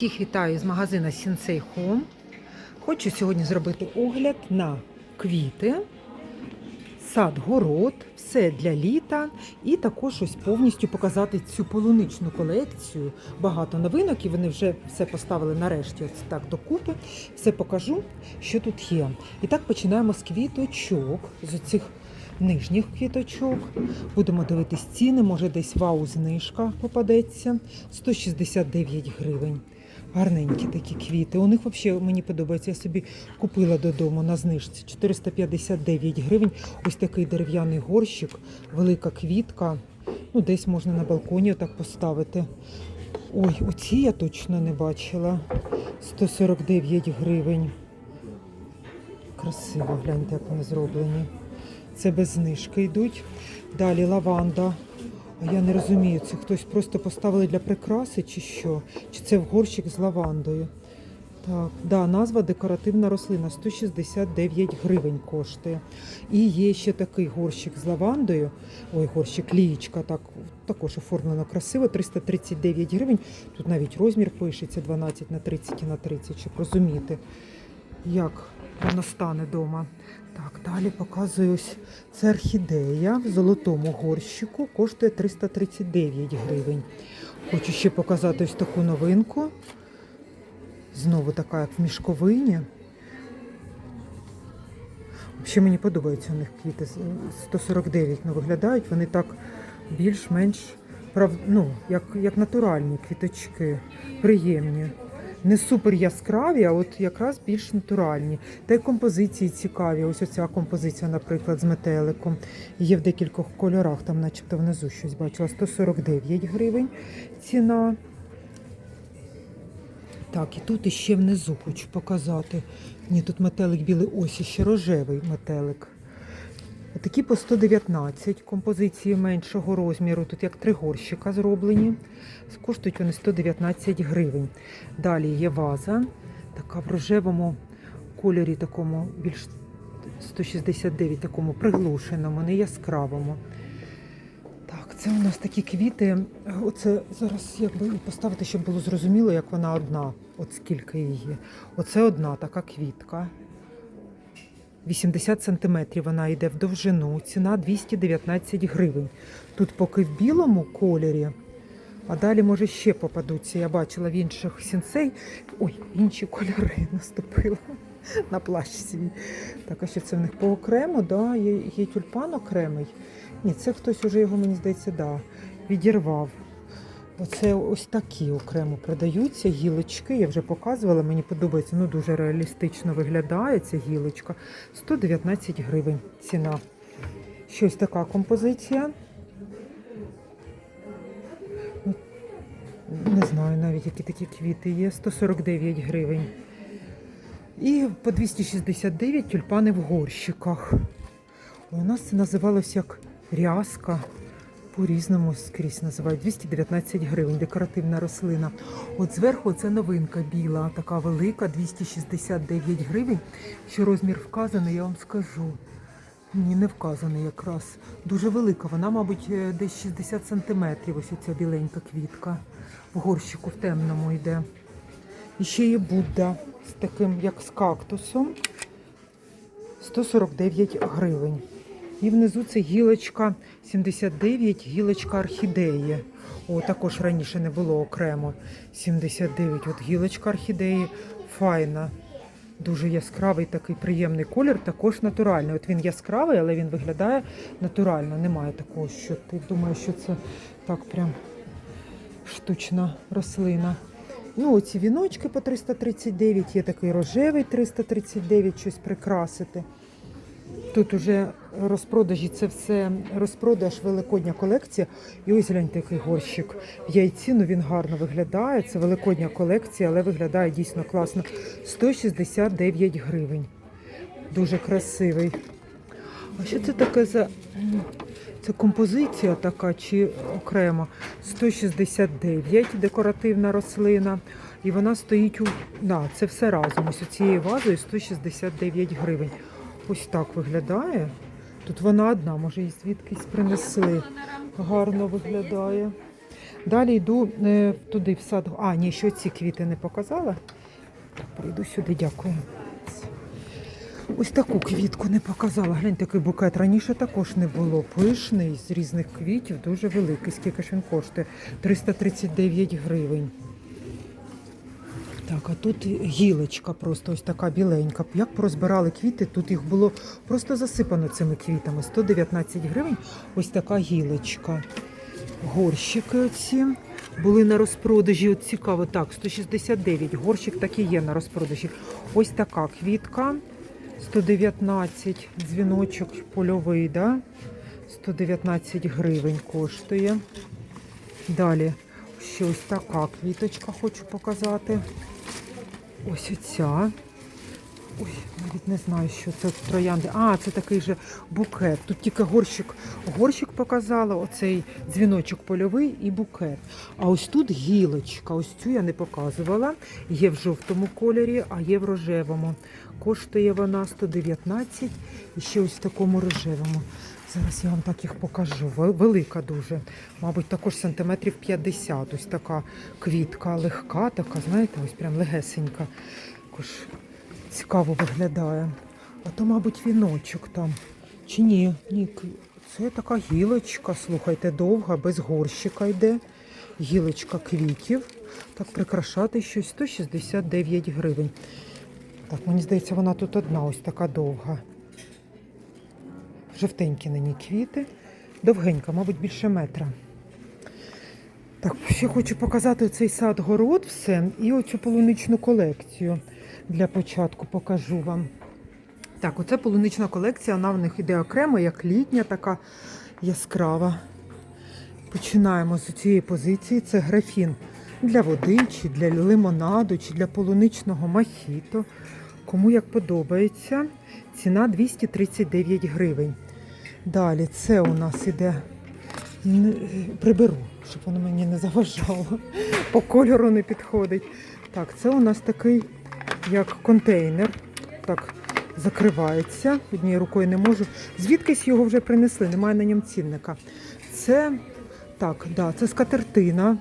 Всіх вітаю з магазину Sensei Home. Хочу сьогодні зробити огляд на квіти, сад, город, все для літа і також ось повністю показати цю полуничну колекцію. Багато новинок, і вони вже все поставили нарешті ось так докупи. Все покажу, що тут є. І так починаємо з квіточок, з цих нижніх квіточок. Будемо дивитись ціни, може десь вау знижка попадеться. 169 гривень. Гарненькі такі квіти. У них взагалі мені подобається. Я собі купила додому на знижці 459 гривень. Ось такий дерев'яний горщик, велика квітка. Ну, десь можна на балконі отак поставити. Ой, оці я точно не бачила. 149 гривень. Красиво, гляньте, як вони зроблені. Це без знижки йдуть. Далі лаванда. А я не розумію, це хтось просто поставили для прикраси чи що? Чи це в горщик з лавандою? Так, да, назва декоративна рослина 169 гривень коштує. І є ще такий горщик з лавандою. Ой, горщик лієчка, так, також оформлено красиво, 339 гривень. Тут навіть розмір пишеться 12 на 30 і на 30, щоб розуміти, як воно стане вдома. Так, далі показую ось це орхідея в золотому горщику, коштує 339 гривень. Хочу ще показати ось таку новинку. Знову така, як в мішковині. Взагалі мені подобаються у них квіти. 149 ну, виглядають, вони так більш-менш ну, як, як натуральні квіточки, приємні. Не супер яскраві, а от якраз більш натуральні. Та й композиції цікаві. Ось оця композиція, наприклад, з метеликом. Є в декількох кольорах, там начебто внизу щось бачила. 149 гривень ціна. Так, і тут іще внизу хочу показати. Ні, тут метелик білий, ось іще рожевий метелик. Такі по 119 композиції меншого розміру. Тут як три горщика зроблені. Коштують вони 119 гривень. Далі є ваза, така в рожевому кольорі, такому більш 169, такому приглушеному, не яскравому. Так, це у нас такі квіти. Оце зараз якби поставити, щоб було зрозуміло, як вона одна. От скільки її. Оце одна така квітка. 80 сантиметрів вона йде в довжину. Ціна 219 гривень. Тут поки в білому кольорі, а далі, може, ще попадуться. Я бачила в інших сінсей. Ой, інші кольори наступила на плащ свій. Так, а що це в них по окремо, да? є, є тюльпан окремий. Ні, це хтось уже його, мені здається, да, відірвав. Оце ось такі окремо продаються гілочки. Я вже показувала, мені подобається, ну дуже реалістично виглядає ця гілочка. 119 гривень ціна. Щось така композиція. Ну, Не знаю навіть, які такі квіти є. 149 гривень. І по 269 тюльпани в горщиках. У нас це називалось як рязка. По-різному скрізь називають 219 гривень, декоративна рослина. От зверху це новинка біла, така велика, 269 гривень. Що розмір вказаний, я вам скажу. Ні, не вказаний якраз. Дуже велика. Вона, мабуть, е, десь 60 сантиметрів. Ось ця біленька квітка. В горщику в темному йде. І ще є Будда з таким, як з кактусом. 149 гривень. І внизу це гілочка 79, гілочка орхідеї. О, також раніше не було окремо. 79. От гілочка орхідеї файна. Дуже яскравий такий приємний колір, також натуральний. От він яскравий, але він виглядає натурально. Немає такого, що ти думаєш, що це так прям штучна рослина. Ну, оці віночки по 339, є такий рожевий 339, щось прикрасити. Тут уже розпродажі, це все розпродаж великодня колекція. І ось гляньте, який горщик в яйці. Ну він гарно виглядає. Це великодня колекція, але виглядає дійсно класно. 169 гривень. Дуже красивий. А що це таке за це композиція така чи окремо? 169 декоративна рослина. І вона стоїть у. Да, це все разом. Ось цією вазою 169 гривень. Ось так виглядає. Тут вона одна, може її звідкись принесли. Гарно виглядає. Далі йду е, туди в сад. А, ні, ще ці квіти не показала. Так, прийду сюди, дякую. Ось таку квітку не показала. Глянь, такий букет. Раніше також не було. Пишний з різних квітів, дуже великий. Скільки ж він коштує? 339 гривень. Так, а тут гілочка просто ось така біленька. Як порозбирали квіти, тут їх було просто засипано цими квітами. 119 гривень. Ось така гілочка. Горщики оці були на розпродажі. От цікаво, так, 169. Горщик так і є на розпродажі. Ось така квітка. 119 дзвіночок польовий, да? 119 гривень коштує. Далі ще ось така квіточка хочу показати. Ось оця. Ой, навіть не знаю, що це троянди. А, це такий же букет. Тут тільки горщик, горщик показала, оцей дзвіночок польовий і букет. А ось тут гілочка. Ось цю я не показувала. Є в жовтому кольорі, а є в рожевому. Коштує вона 119 і ще ось в такому рожевому. Зараз я вам так їх покажу. Велика дуже. Мабуть, також сантиметрів 50. Ось така квітка легка, така, знаєте, ось прям легесенька. Також цікаво виглядає. А то, мабуть, віночок там. Чи ні? Ні, це така гілочка, слухайте, довга, без горщика йде. Гілочка квітів. Так прикрашати щось 169 гривень. Так, мені здається, вона тут одна, ось така довга. Жовтенькі на ній квіти. Довгенька, мабуть, більше метра. Так, ще хочу показати цей сад город все і оцю полуничну колекцію. Для початку покажу вам. Так, оце полунична колекція, вона в них іде окремо, як літня, така яскрава. Починаємо з цієї позиції. Це графін для води, чи для лимонаду, чи для полуничного мохіто. Кому як подобається. Ціна 239 гривень. Далі це у нас іде. Приберу, щоб воно мені не заважало. По кольору не підходить. Так, це у нас такий як контейнер. Так, закривається. Однією рукою не можу. Звідкись його вже принесли, немає на ньому цінника. Це так, да, це скатертина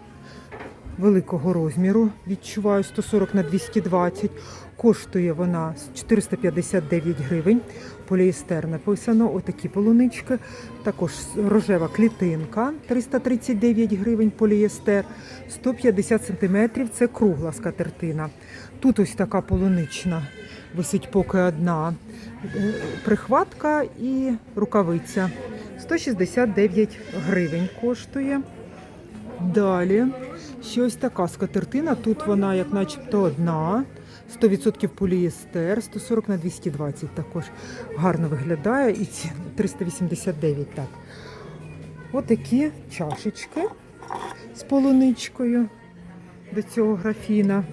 великого розміру. Відчуваю 140 на 220. Коштує вона 459 гривень. Поліестер написано. Отакі полунички. Також рожева клітинка 339 гривень поліестер. 150 сантиметрів. Це кругла скатертина. Тут ось така полунична. Висить поки одна Е, прихватка і рукавиця. 169 гривень коштує. Далі ще ось така скатертина. Тут вона, як начебто, одна. 100% поліестер, 140 на 220 також гарно виглядає. І ці 389 так. Отакі чашечки з полуничкою до цього графіна.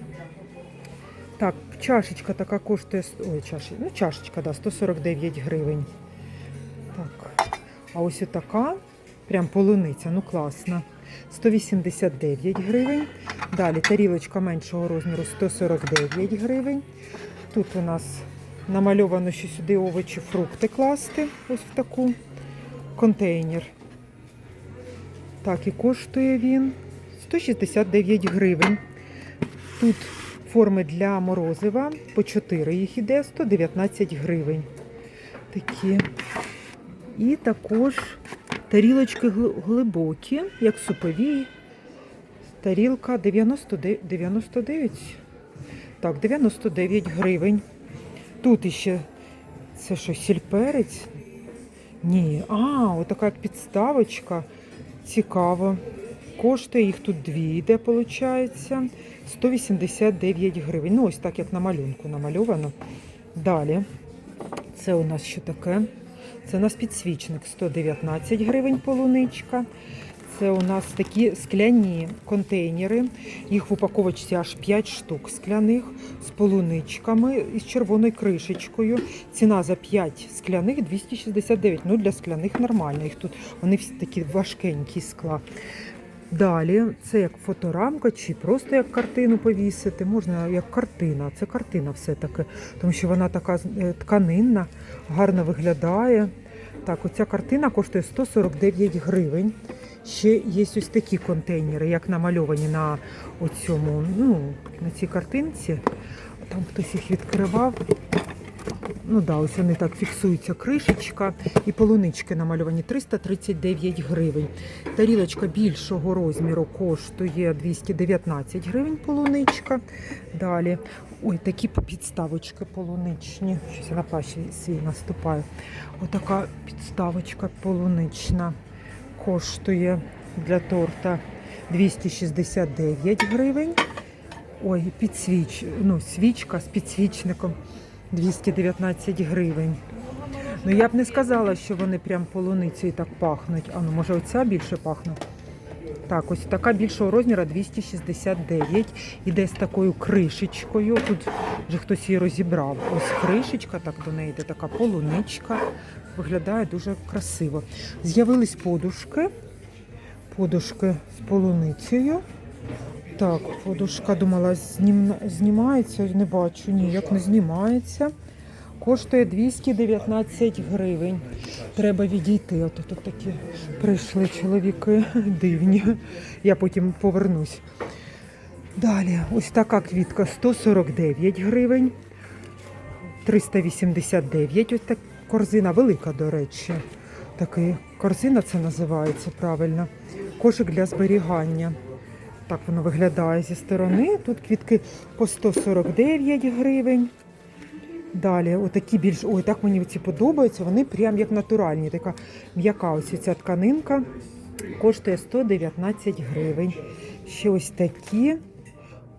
Так, чашечка така коштує. Ой, чашечка, ну чашечка, да, 149 гривень. Так. А ось така, прям полуниця, ну класна. 189 гривень. Далі тарілочка меншого розміру 149 гривень. Тут у нас намальовано, що сюди овочі, фрукти класти. Ось в таку контейнер. Так, і коштує він 169 гривень. Тут форми для морозива, по 4 їх іде, 119 гривень. Такі. І також тарілочки глибокі, як супові. Тарілка 99, 99. Так, 99 гривень. Тут іще це що, сільперець? Ні. А, отака підставочка. Цікаво. Коштує їх тут дві йде, виходить. 189 гривень. Ну, ось так, як на малюнку намальовано. Далі. Це у нас що таке? Це у нас підсвічник 119 гривень полуничка. Це у нас такі скляні контейнери. Їх в упаковочці аж 5 штук скляних з полуничками і з червоною кришечкою. Ціна за 5 скляних 269. Ну, для скляних нормально. Їх тут вони всі такі важкенькі скла. Далі це як фоторамка, чи просто як картину повісити. Можна як картина. Це картина все-таки, тому що вона така е, тканинна, гарно виглядає. Так, оця картина коштує 149 гривень. Ще є ось такі контейнери, як намальовані на оцьому, ну, на цій картинці. Там хтось їх відкривав. Ну да, ось вони так фіксуються кришечка і полунички намальовані 339 гривень. Тарілочка більшого розміру коштує 219 гривень полуничка. Далі. Ой, такі підставочки полуничні. Щось я на плащі свій наступаю. Отака підставочка полунична коштує для торта 269 гривень. Ой, підсвіч, ну, свічка з підсвічником 219 гривень. Ну я б не сказала, що вони прям полуницею так пахнуть. А ну може оця більше пахне? Так, ось така більшого розміру 269. Іде з такою кришечкою. Тут вже хтось її розібрав. Ось кришечка, так до неї йде така полуничка. Виглядає дуже красиво. З'явились подушки. Подушки з полуницею. Так, подушка думала, знім... знімається, не бачу, ніяк не знімається. Коштує 219 гривень. Треба відійти. От тут такі прийшли чоловіки дивні. Я потім повернусь. Далі, ось така квітка 149 гривень. 389. Ось так корзина велика, до речі. Такий корзина це називається правильно. Кошик для зберігання. Так воно виглядає зі сторони. Тут квітки по 149 гривень. Далі, отакі більш. Ой, так мені ці подобаються. Вони прям як натуральні. Така м'яка ось ця тканинка. Коштує 119 гривень. Ще ось такі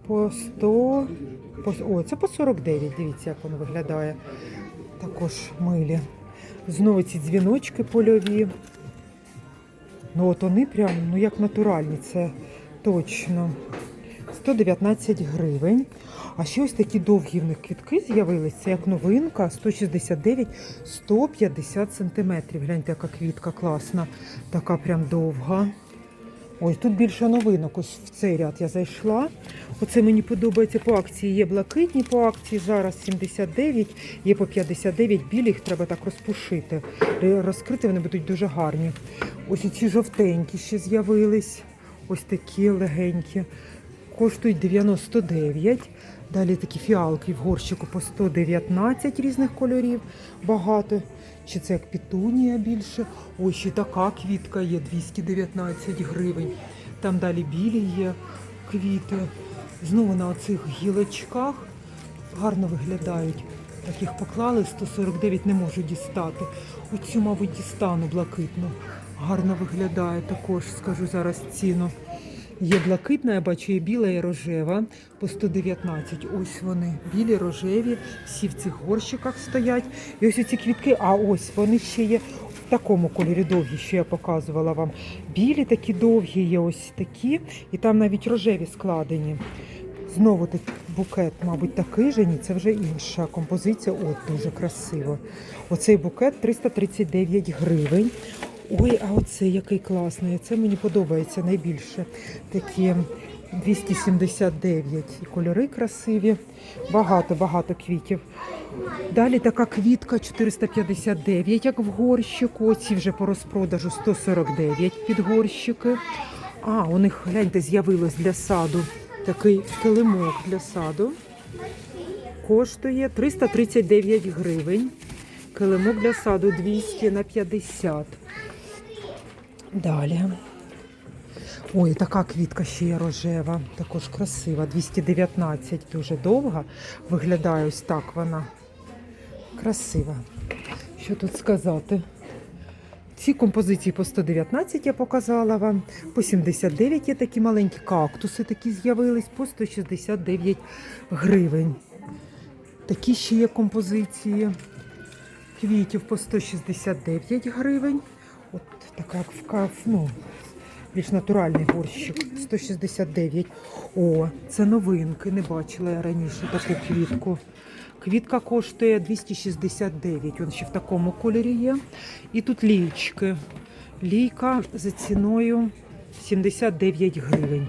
по 100. По, ой, це по 49. Дивіться, як воно виглядає. Також милі. Знову ці дзвіночки польові. Ну от вони прям, ну як натуральні, це точно. 119 гривень. А ще ось такі довгі в них квітки з'явилися, як новинка, 169, 150 сантиметрів. Гляньте, яка квітка класна, така прям довга. Ось тут більше новинок. Ось в цей ряд я зайшла. Оце мені подобається по акції. Є блакитні по акції, зараз 79, є по 59 білі, їх треба так розпушити. Розкрити вони будуть дуже гарні. Ось ці жовтенькі ще з'явились. Ось такі легенькі. Коштують 99. Далі такі фіалки в горщику по 119 різних кольорів. Багато. Чи це як пітунія більше? Ось ще така квітка є 219 гривень. Там далі білі є квіти. Знову на оцих гілочках гарно виглядають. Так їх поклали 149 не можу дістати. Оцю, мабуть, дістану блакитну. Гарно виглядає також, скажу зараз ціну. Є блакитна, я бачу, є біла і рожева по 119. Ось вони, білі, рожеві, всі в цих горщиках стоять. І ось ці квітки, а ось вони ще є в такому кольорі довгі, що я показувала вам. Білі такі довгі, є ось такі, і там навіть рожеві складені. Знову такий букет, мабуть, такий же, ні, це вже інша композиція. От дуже красиво. Оцей букет 339 гривень. Ой, а оцей який класний. Це мені подобається найбільше. Такі 279 і кольори красиві. Багато-багато квітів. Далі така квітка 459, як в горщику. Ці вже по розпродажу 149 під горщики. А, у них, гляньте, з'явилось для саду такий килимок для саду. Коштує 339 гривень. Килимок для саду 200 на 50. Далі. Ой, така квітка ще є рожева, також красива. 219, дуже довга. Виглядає ось так вона. Красива. Що тут сказати? Ці композиції по 119 я показала вам. По 79 є такі маленькі кактуси такі з'явились, по 169 гривень. Такі ще є композиції квітів по 169 гривень. Така в ну, більш натуральний горщик. 169. О, це новинки. Не бачила я раніше таку квітку. Квітка коштує 269. Він ще в такому кольорі є. І тут лійчики. Лійка за ціною 79 гривень.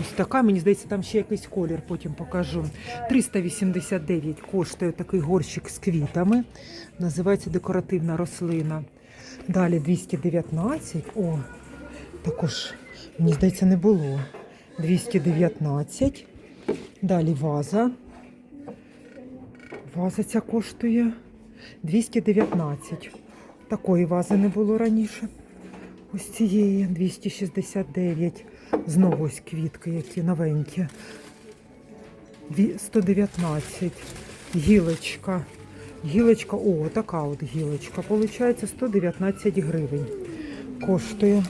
Ось така, мені здається, там ще якийсь колір, потім покажу. 389 коштує такий горщик з квітами. Називається декоративна рослина. Далі 219. О, Також, мені здається, не було. 219. Далі ваза. Ваза ця коштує 219. Такої вази не було раніше. Ось цієї 269. Знову ось квітки, які новенькі. 119. Гілочка. Гілочка, о, така от гілочка. Получається 119 гривень. Коштує.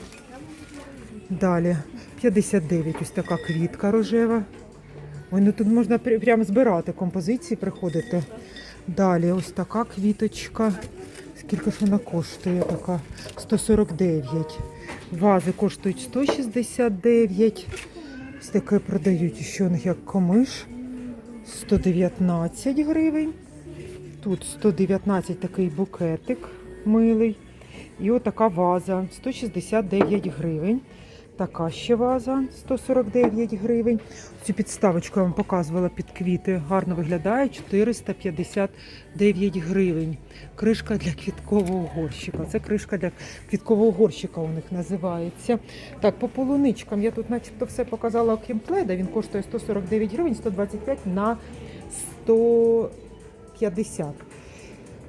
Далі 59. Ось така квітка рожева. Ой, ну тут можна пря- прям збирати композиції, приходити. Далі ось така квіточка. Скільки ж вона коштує? Така 149. Вази коштують 169. Ось таке продають ще у них як комиш. 119 гривень. Тут 119 такий букетик милий. І отака ваза 169 гривень. Така ще ваза 149 гривень. Цю підставочку я вам показувала під квіти. Гарно виглядає 459 гривень. Кришка для квіткового горщика. Це кришка для квіткового горщика у них називається. Так, по полуничкам я тут начебто все показала окрім пледа. Він коштує 149 гривень, 125 на 150.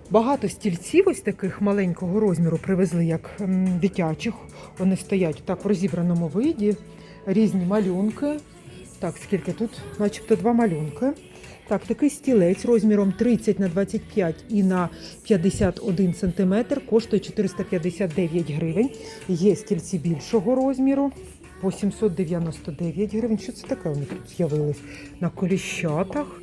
Багато стільців ось таких маленького розміру привезли, як дитячих. Вони стоять так в розібраному виді, різні малюнки. Так, скільки тут? Начебто два малюнки. Так, такий стілець розміром 30 на 25 і на 51 сантиметр коштує 459 гривень. Є стільці більшого розміру по 799 гривень. Що це таке у них тут з'явилось? На коліщатах.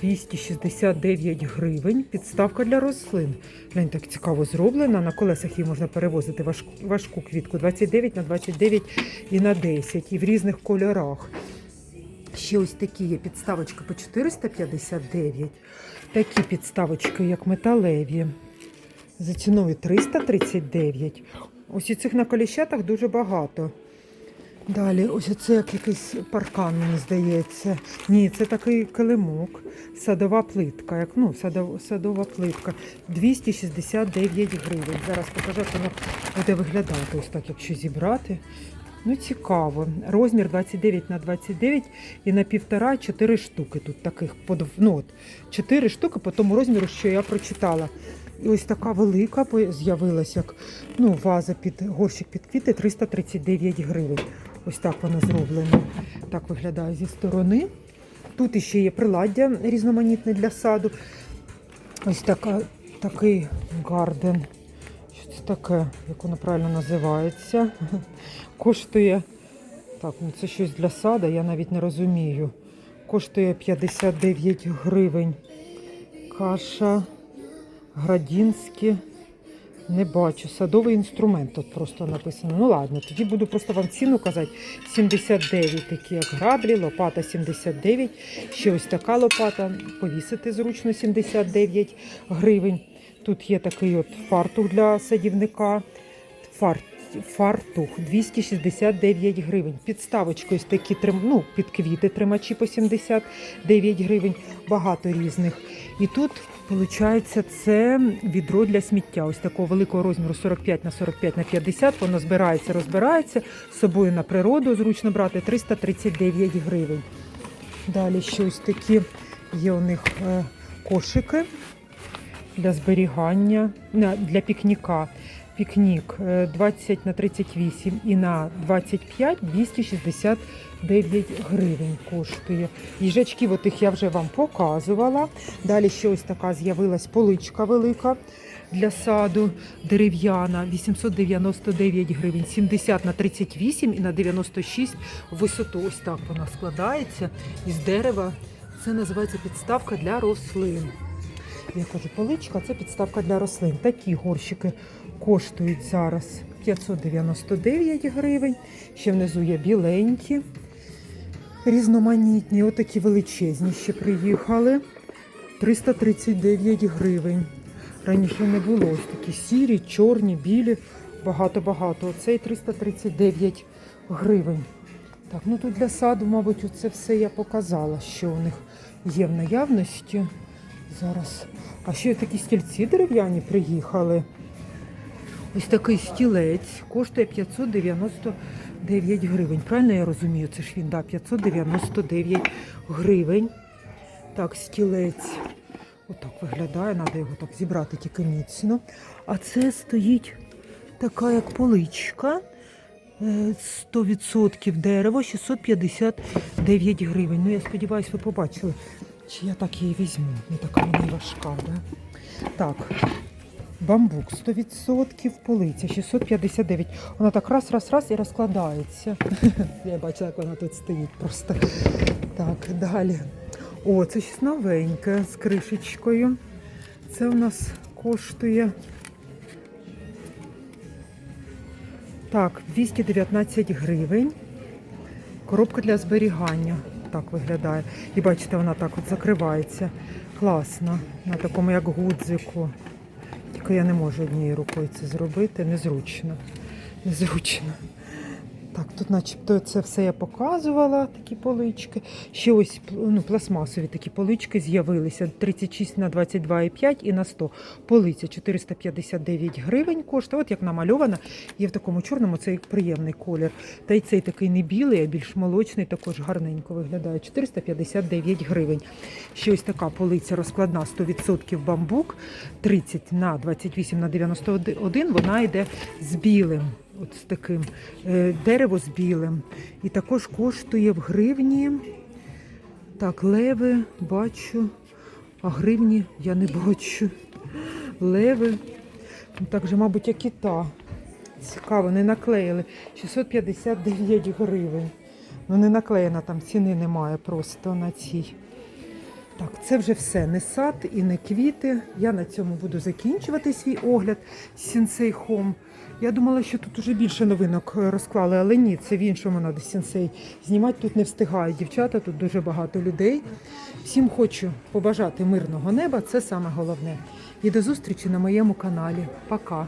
269 гривень. Підставка для рослин. Глянь, так цікаво зроблена. На колесах її можна перевозити важку, важку квітку 29 на 29 і на 10. І в різних кольорах. Ще ось такі є підставочки по 459. Такі підставочки, як металеві. За ціною 339. Ось і цих на коліщатах дуже багато. Далі, ось це як якийсь паркан, мені здається. Ні, це такий килимок, садова плитка. Як, ну, садов, садова плитка. 269 гривень. Зараз покажу, як воно буде виглядати. Ось так, якщо зібрати. Ну, цікаво. Розмір 29 на 29 і на півтора 4 штуки. Тут таких ну, от, 4 штуки по тому розміру, що я прочитала. І ось така велика з'явилась, як ну, ваза під горщик під квіти 339 гривень. Ось так воно зроблено. Так виглядає зі сторони. Тут іще є приладдя різноманітне для саду. Ось така, такий гарден. Що це таке, як воно правильно називається? Коштує. Так, ну це щось для саду, я навіть не розумію. Коштує 59 гривень. Каша, градінські. Не бачу. Садовий інструмент тут просто написано. Ну ладно, тоді буду просто вам ціну казати. 79 такі, як граблі, лопата 79. Ще ось така лопата. Повісити зручно 79 гривень. Тут є такий от фартух для садівника. Фар, фартух 269 гривень. Підставочки ось такі ну, під квіти тримачі по 79 гривень. Багато різних. І тут, виходить, це відро для сміття. Ось такого великого розміру 45 на 45 на 50. Воно збирається, розбирається. З собою на природу зручно брати 339 гривень. Далі ще ось такі є у них е, кошики для зберігання, для пікніка. Пікнік е, 20 на 38 і на 25 269 гривень коштує. Їжачки, от їх я вже вам показувала. Далі ще ось така з'явилась поличка велика для саду дерев'яна 899 гривень, 70 на 38 і на 96 висоту. Ось так вона складається із дерева. Це називається підставка для рослин. Я кажу, поличка це підставка для рослин. Такі горщики коштують зараз 599 гривень. Ще внизу є біленькі, різноманітні, отакі величезні ще приїхали. 339 гривень. Раніше не було ось такі сірі, чорні, білі, багато-багато. Оцей 339 гривень. Так, ну тут для саду, мабуть, оце все я показала, що у них є в наявності. Зараз. А ще такі стільці дерев'яні приїхали. Ось такий стілець коштує 599 гривень. Правильно я розумію? Це ж він, да, 599 гривень. Так, стілець. Отак виглядає, треба його так зібрати тільки міцно. А це стоїть така як поличка. Е, 100% дерево, 659 гривень. Ну, я сподіваюся, ви побачили, чи я так її візьму. Не така вона важка, да? Так, бамбук 100% полиця, 659. Вона так раз, раз, раз і розкладається. Я бачила, як вона тут стоїть просто. Так, далі. О, це щось новеньке з кришечкою. Це у нас коштує. Так, 219 гривень. Коробка для зберігання. Так виглядає. І бачите, вона так от закривається. Класно. На такому як гудзику. Я не можу однією рукою це зробити. Незручно. Незручно. Так, тут начебто це все я показувала, такі полички. Ще ось ну, пластмасові такі полички з'явилися. 36 на 22,5 і на 100. Полиця 459 гривень коштує. От як намальована. Є в такому чорному, це приємний колір. Та й цей такий не білий, а більш молочний, також гарненько виглядає. 459 гривень. Ще ось така полиця розкладна 100% бамбук. 30 на 28 на 91. Вона йде з білим. От з таким е, дерево з білим. І також коштує в гривні. Так, леви бачу, а гривні я не бачу. Леви. Ну, Так же, мабуть, як і та. Цікаво, не наклеїли. 659 гривень. Ну, не наклеєна, там ціни немає просто на цій. Так, це вже все. Не сад і не квіти. Я на цьому буду закінчувати свій огляд Сінсей Хом. Я думала, що тут уже більше новинок е, розклали, але ні, це в іншому надо сенсей. Знімати тут не встигають дівчата, тут дуже багато людей. Всім хочу побажати мирного неба, це саме головне. І до зустрічі на моєму каналі. Пока!